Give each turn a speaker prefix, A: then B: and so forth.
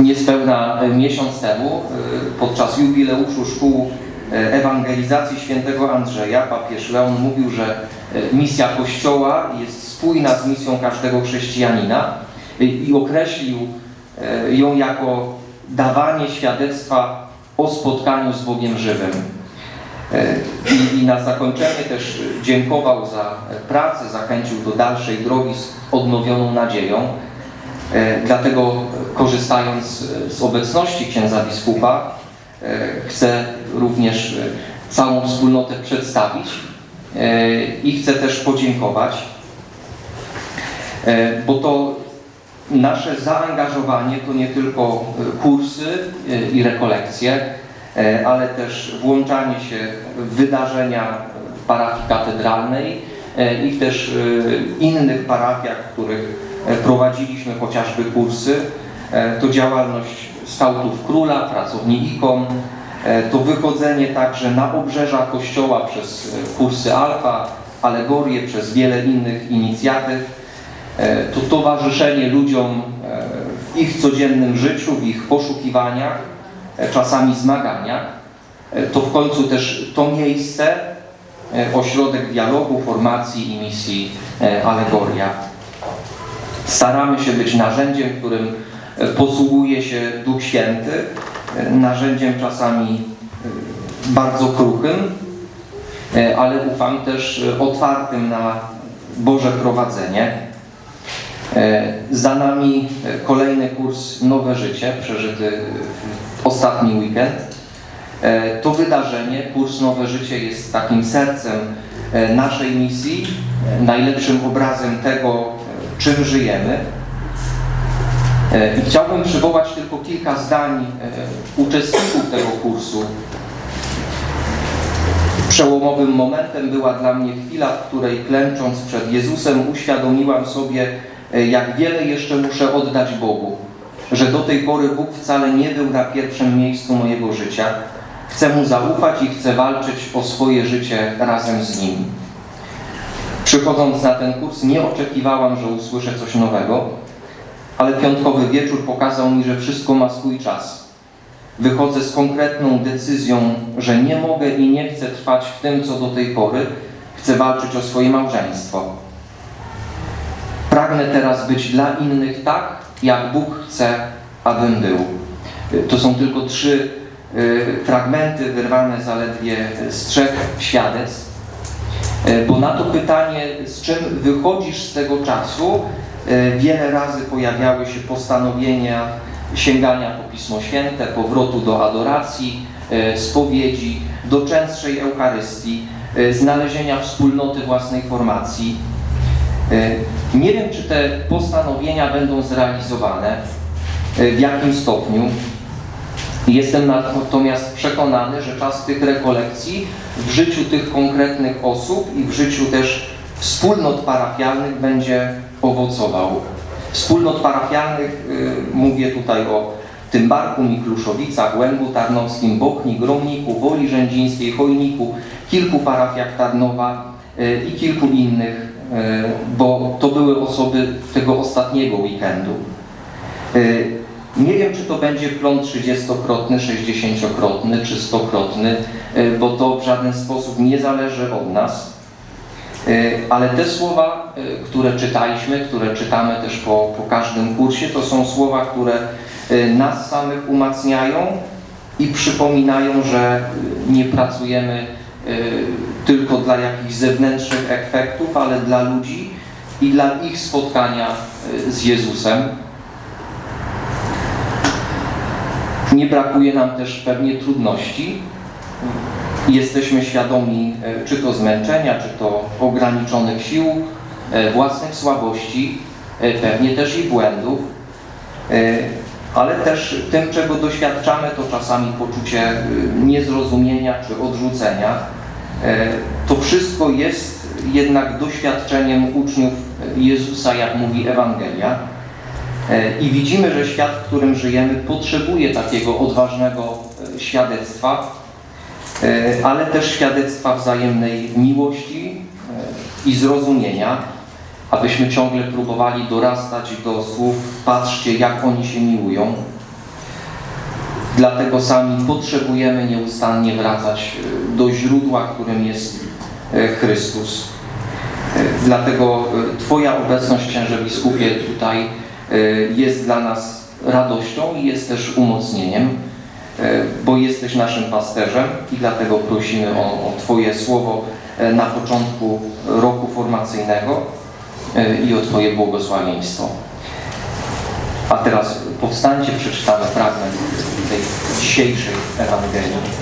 A: niespełna e, miesiąc temu e, podczas jubileuszu szkół e, ewangelizacji świętego Andrzeja papież Leon mówił, że misja Kościoła jest spójna z misją każdego chrześcijanina i- określił ją jako dawanie świadectwa o spotkaniu z Bogiem żywym. I, I na zakończenie też dziękował za pracę, zachęcił do dalszej drogi z odnowioną nadzieją. E, Dlatego korzystając z obecności księdza biskupa e, chcę również e, całą wspólnotę przedstawić e, i chcę też podziękować, e, bo to nasze zaangażowanie to nie tylko e, kursy e, i rekolekcje, e, ale też włączanie się w wydarzenia parafii katedralnej e, i też e, innych parafiach, których e, prowadziliśmy chociażby kursy. E, To działalność Skautów Króla, pracowni e, to wychodzenie także na obrzeża Kościoła przez e, kursy Alfa, alegorie, przez wiele innych inicjatyw. E, To towarzyszenie ludziom e, w ich codziennym życiu, w ich poszukiwaniach, e, czasami zmaganiach. E, To w końcu też to miejsce, e, ośrodek dialogu, formacji i misji e, Alegoria. Staramy się być narzędziem, którym posługuje się Duch Święty, narzędziem czasami e, bardzo kruchym, e, ale ufam też e, otwartym na Boże prowadzenie. Za nami kolejny kurs Nowe Życie, przeżyty w ostatni weekend. To wydarzenie, kurs Nowe Życie jest takim sercem naszej misji, najlepszym obrazem tego, czym żyjemy. E, I chciałbym przywołać tylko kilka zdań e, uczestników tego kursu. Przełomowym momentem była dla mnie chwila, w której klęcząc przed Jezusem uświadomiłam sobie, e, jak wiele jeszcze muszę oddać Bogu, że do tej pory Bóg wcale nie był na pierwszym miejscu mojego życia. Chcę Mu zaufać i chcę walczyć o swoje życie razem z Nim. Przychodząc na ten kurs nie oczekiwałam, że usłyszę coś nowego, ale piątkowy wieczór pokazał mi, że wszystko ma swój czas. Wychodzę z konkretną decyzją, że nie mogę i nie chcę trwać w tym, co do tej pory. Chcę walczyć o swoje małżeństwo. Pragnę teraz być dla innych tak, jak Bóg chce, abym był. To są tylko trzy y, fragmenty wyrwane zaledwie z trzech świadectw. Y, Bo na to pytanie, z czym wychodzisz z tego czasu, y, wiele razy pojawiały się postanowienia sięgania po Pismo Święte, powrotu do adoracji, y, spowiedzi, do częstszej Eucharystii, znalezienia wspólnoty własnej formacji. Nie wiem, czy te postanowienia będą zrealizowane, w jakim stopniu. Jestem natomiast przekonany, że czas tych rekolekcji w życiu tych konkretnych osób i w życiu też wspólnot parafialnych będzie owocował. Wspólnot parafialnych, y, mówię tutaj o Tymbarku, Mikluszowicach, Łęgu Tarnowskim, Bochni, Gromniku, Woli Rzędzińskiej, Chojniku, kilku parafiach Tarnowa y, i kilku innych, y, bo to były osoby tego ostatniego weekendu. Nie wiem, czy to będzie plon 30-krotny, 60-krotny czy 100-krotny, y, bo to w żaden sposób nie zależy od nas. Y, Ale te słowa, y, które czytaliśmy, które czytamy też po, po każdym kursie, to są słowa, które nas samych umacniają i przypominają, że nie pracujemy tylko dla jakichś zewnętrznych efektów, ale dla ludzi i dla ich spotkania z Jezusem. Nie brakuje nam też pewnie trudności. Jesteśmy świadomi e, czy to zmęczenia, czy to ograniczonych sił, e, własnych słabości, e, pewnie też i błędów, ale też tym, czego doświadczamy, to czasami poczucie niezrozumienia czy odrzucenia. To wszystko jest jednak doświadczeniem uczniów Jezusa, jak mówi Ewangelia. E, I widzimy, że świat, w którym żyjemy, potrzebuje takiego odważnego e, świadectwa, e, ale też świadectwa wzajemnej miłości i zrozumienia, abyśmy ciągle próbowali dorastać do słów patrzcie, jak oni się miłują. Dlatego sami potrzebujemy nieustannie wracać do źródła, którym jest Chrystus. Dlatego Twoja obecność, księże biskupie, tutaj jest dla nas radością i jest też umocnieniem, e, bo jesteś naszym pasterzem i dlatego prosimy o, o Twoje słowo e, na początku roku formacyjnego e, i o Twoje błogosławieństwo. A teraz powstańcie, przeczytamy fragment tej dzisiejszej Ewangelii.